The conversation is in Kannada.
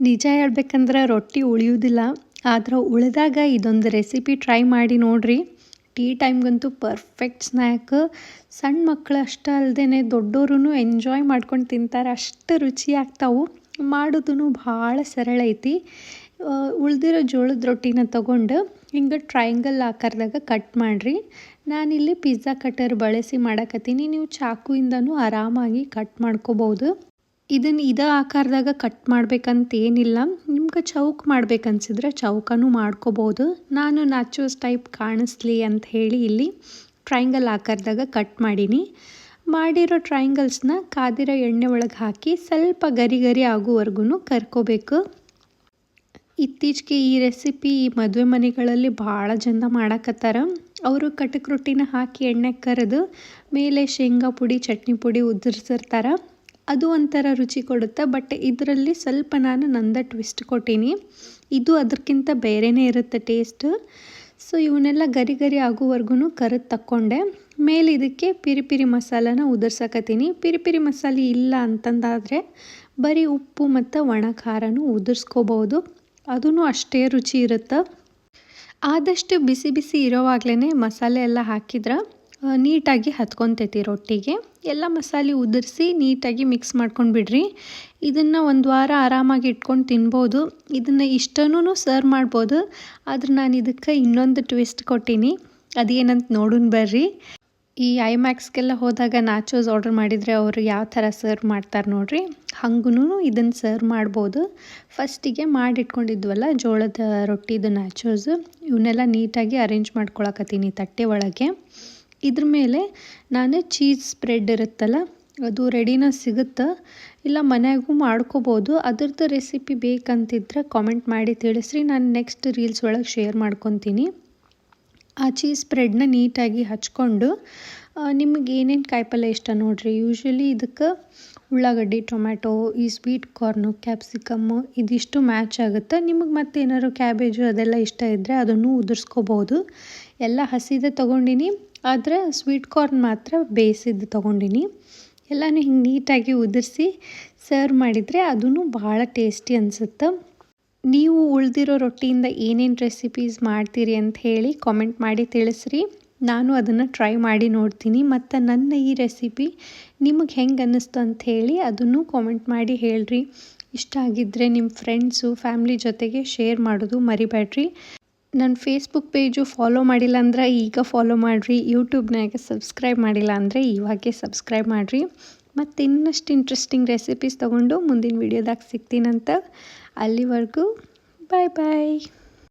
ನಿಜ ಹೇಳ್ಬೇಕಂದ್ರೆ ರೊಟ್ಟಿ ಉಳಿಯೋದಿಲ್ಲ ಆದ್ರೆ ಉಳಿದಾಗ ಇದೊಂದು ರೆಸಿಪಿ ಟ್ರೈ ಮಾಡಿ ನೋಡಿರಿ. ಟೀ ಟೈಮ್ಗಂತೂ ಪರ್ಫೆಕ್ಟ್ ಸ್ನ್ಯಾಕ್ ಸಣ್ಣ ಮಕ್ಕಳು ಅಷ್ಟೇ ಅಲ್ಲದೆ ಎಂಜಾಯ್ ಮಾಡ್ಕೊಂಡು ತಿಂತಾರೆ, ಅಷ್ಟು ರುಚಿ ಆಗ್ತಾವು. ಮಾಡೋದು ಭಾಳ ಸರಳ ಐತಿ. ಉಳಿದಿರೋ ಜೋಳದ ರೊಟ್ಟಿನ ತೊಗೊಂಡು ಹಿಂಗೆ ಟ್ರಯಾಂಗಲ್ ಆಕಾರದಾಗ ಕಟ್ ಮಾಡಿರಿ. ನಾನಿಲ್ಲಿ ಪಿಜ್ಜಾ ಕಟರ್ ಬಳಸಿ ಮಾಡಕತ್ತೀನಿ, ನೀವು ಚಾಕುಯಿಂದನೂ ಆರಾಮಾಗಿ ಕಟ್ ಮಾಡ್ಕೋಬೋದು. ಇದನ್ನು ಇದೇ ಆಕಾರದಾಗ ಕಟ್ ಮಾಡ್ಬೇಕಂತ ಏನಿಲ್ಲ. ನಿಮ್ಗೆ ಚೌಕ್ ಮಾಡ್ಬೇಕನ್ಸಿದ್ರೆ ಚೌಕನೂ ಮಾಡ್ಕೋಬೋದು. ನಾನು ನಾಚೋಸ್ ಟೈಪ್ ಕಾಣಿಸ್ಲಿ ಅಂತ ಹೇಳಿ ಇಲ್ಲಿ ಟ್ರಯಾಂಗಲ್ ಆಕಾರದಾಗ ಕಟ್ ಮಾಡೀನಿ. ಮಾಡಿರೋ ಟ್ರಯಾಂಗಲ್ಸ್ನ ಕಾದಿರೋ ಎಣ್ಣೆ ಒಳಗೆ ಹಾಕಿ ಸ್ವಲ್ಪ ಗರಿ ಗರಿ ಆಗುವವರೆಗೂ ಕರ್ಕೋಬೇಕು. ಇತ್ತೀಚೆಗೆ ಈ ರೆಸಿಪಿ ಈ ಮದುವೆ ಮನೆಗಳಲ್ಲಿ ಭಾಳ ಜನ ಮಾಡಕತ್ತಾರ. ಅವರು ಕಟಕ್ ರೊಟ್ಟಿನ ಹಾಕಿ ಎಣ್ಣೆ ಕರೆದು ಮೇಲೆ ಶೇಂಗಾ ಪುಡಿ, ಚಟ್ನಿ ಪುಡಿ ಉದುರಿಸಿರ್ತಾರೆ. ಅದು ಒಂಥರ ರುಚಿ ಕೊಡುತ್ತೆ, ಬಟ್ ಇದರಲ್ಲಿ ಸ್ವಲ್ಪ ನಾನು ನಂದ ಟ್ವಿಸ್ಟ್ ಕೊಟ್ಟೀನಿ. ಇದು ಅದಕ್ಕಿಂತ ಬೇರೆಯೇ ಇರುತ್ತೆ ಟೇಸ್ಟ್. ಸೊ, ಇವನ್ನೆಲ್ಲ ಗರಿ ಗರಿ ಆಗೋವರೆಗೂ ಕರೆದು ತಕ್ಕೊಂಡೆ. ಮೇಲೆ ಇದಕ್ಕೆ ಪಿರಿ ಪಿರಿ ಮಸಾಲನ ಉದುರ್ಸಕತ್ತೀನಿ ಪಿರಿ ಪಿರಿ ಮಸಾಲೆ ಇಲ್ಲ ಅಂತಂದಾದರೆ ಬರೀ ಉಪ್ಪು ಮತ್ತು ಒಣ ಖಾರನೂ ಉದುರ್ಸ್ಕೋಬೋದು. ಅದೂ ಅಷ್ಟೇ ರುಚಿ ಇರುತ್ತೆ. ಆದಷ್ಟು ಬಿಸಿ ಬಿಸಿ ಇರೋವಾಗಲೇ ಮಸಾಲೆ ಎಲ್ಲ ಹಾಕಿದ್ರೆ ನೀಟಾಗಿ ಹತ್ಕೊತೈತಿ ರೊಟ್ಟಿಗೆ. ಎಲ್ಲ ಮಸಾಲೆ ಉದುರಿಸಿ ನೀಟಾಗಿ ಮಿಕ್ಸ್ ಮಾಡ್ಕೊಂಡು ಬಿಡ್ರಿ. ಇದನ್ನು ಒಂದು ವಾರ ಆರಾಮಾಗಿ ಇಟ್ಕೊಂಡು ತಿನ್ಬೋದು. ಇದನ್ನು ಇಷ್ಟನೂ ಸರ್ವ್ ಮಾಡ್ಬೋದು. ಆದ್ರೆ ನಾನು ಇದಕ್ಕೆ ಇನ್ನೊಂದು ಟ್ವಿಸ್ಟ್ ಕೊಟ್ಟೀನಿ. ಅದೇನಂತ ನೋಡೋಣ ಬರ್ರಿ. ಈ ಐಮ್ಯಾಕ್ಸ್ಗೆಲ್ಲ ಹೋದಾಗ ನಾಚೋಸ್ ಆರ್ಡರ್ ಮಾಡಿದರೆ ಅವರು ಯಾವ ಥರ ಸರ್ವ್ ಮಾಡ್ತಾರೆ ನೋಡ್ರಿ. ಹಂಗೂ ಇದನ್ನು ಸರ್ವ್ ಮಾಡ್ಬೋದು. ಫಸ್ಟಿಗೆ ಮಾಡಿಟ್ಕೊಂಡಿದ್ವಲ್ಲ ಜೋಳದ ರೊಟ್ಟಿದು ನಾಚೋಸು ಇವನ್ನೆಲ್ಲ ನೀಟಾಗಿ ಅರೇಂಜ್ ಮಾಡ್ಕೊಳಕತ್ತೀನಿ ತಟ್ಟೆ ಒಳಗೆ. ಇದ್ರ ಮೇಲೆ ನಾನು ಚೀಸ್ ಸ್ಪ್ರೆಡ್ ಇರುತ್ತಲ್ಲ, ಅದು ರೆಡಿನ ಸಿಗುತ್ತೆ? ಇಲ್ಲ ಮನೆಗೂ ಮಾಡ್ಕೋಬೋದು. ಅದ್ರದ್ದು ರೆಸಿಪಿ ಬೇಕಂತಿದ್ರೆ ಕಾಮೆಂಟ್ ಮಾಡಿ ತಿಳಿಸ್ರಿ. ನಾನು ನೆಕ್ಸ್ಟ್ ರೀಲ್ಸ್ ಒಳಗೆ ಶೇರ್ ಮಾಡ್ಕೊತೀನಿ. ಆ ಚೀಸ್ ಸ್ಪ್ರೆಡ್ನ ನೀಟಾಗಿ ಹಚ್ಕೊಂಡು ನಿಮಗೆ ಏನೇನು ಕಾಯಿಪಲ್ಯ ಇಷ್ಟ ನೋಡಿರಿ? ಯೂಶ್ವಲಿ ಇದಕ್ಕೆ ಉಳ್ಳಾಗಡ್ಡಿ, ಟೊಮ್ಯಾಟೊ, ಈ ಸ್ವೀಟ್ ಕಾರ್ನು ಕ್ಯಾಪ್ಸಿಕಮ್ಮು ಇದಿಷ್ಟು ಮ್ಯಾಚ್ ಆಗುತ್ತೆ? ನಿಮಗೆ ಮತ್ತೆ ಏನಾದ್ರು ಕ್ಯಾಬೇಜು ಅದೆಲ್ಲ ಇಷ್ಟ ಇದ್ದರೆ ಅದನ್ನು ಉದುರಿಸ್ಕೋಬೋದು. ಎಲ್ಲ ಹಸಿದೆ ತೊಗೊಂಡಿನಿ. ಆದರೆ ಸ್ವೀಟ್ ಕಾರ್ನ್ ಮಾತ್ರ ಬೇಯಿಸಿದ್ದು ತೊಗೊಂಡಿನಿ. ಎಲ್ಲನೂ ಹಿಂಗೆ ನೀಟಾಗಿ ಉದುರಿಸಿ ಸರ್ವ್ ಮಾಡಿದರೆ ಅದೂ ಭಾಳ ಟೇಸ್ಟಿ ಅನಿಸುತ್ತೆ. ನೀವು ಉಳಿದಿರೋ ರೊಟ್ಟಿಯಿಂದ ಏನೇನು ರೆಸಿಪೀಸ್ ಮಾಡ್ತೀರಿ ಅಂತ ಹೇಳಿ ಕಾಮೆಂಟ್ ಮಾಡಿ ತಿಳಿಸ್ರಿ. ನಾನು ಅದನ್ನು ಟ್ರೈ ಮಾಡಿ ನೋಡ್ತೀನಿ. ಮತ್ತು ನನ್ನ ಈ ರೆಸಿಪಿ ನಿಮಗೆ ಹೆಂಗೆ ಅನ್ನಿಸ್ತು ಅಂತ ಹೇಳಿ ಅದನ್ನು ಕಾಮೆಂಟ್ ಮಾಡಿ ಹೇಳ್ರಿ. ಇಷ್ಟ ಆಗಿದ್ದರೆ ನಿಮ್ಮ ಫ್ರೆಂಡ್ಸು ಫ್ಯಾಮ್ಲಿ ಜೊತೆಗೆ ಶೇರ್ ಮಾಡೋದು ಮರಿಬೇಡ್ರಿ ನನ್ನ ಫೇಸ್ಬುಕ್ ಪೇಜು ಫಾಲೋ ಮಾಡಿಲ್ಲ ಅಂದ್ರೆ ಈಗ ಫಾಲೋ ಮಾಡಿರಿ. ಯೂಟ್ಯೂಬ್ನಾಗ ಸಬ್ಸ್ಕ್ರೈಬ್ ಮಾಡಿಲ್ಲ ಅಂದರೆ ಇವಾಗೆ ಸಬ್ಸ್ಕ್ರೈಬ್ ಮಾಡಿರಿ. ಮತ್ತು ಇನ್ನಷ್ಟು ಇಂಟ್ರೆಸ್ಟಿಂಗ್ ರೆಸಿಪೀಸ್ ತೊಗೊಂಡು ಮುಂದಿನ ವೀಡಿಯೋದಾಗ ಸಿಗ್ತೀನಂತ ಅಲ್ಲಿವರೆಗೂ ಬಾಯ್ ಬಾಯ್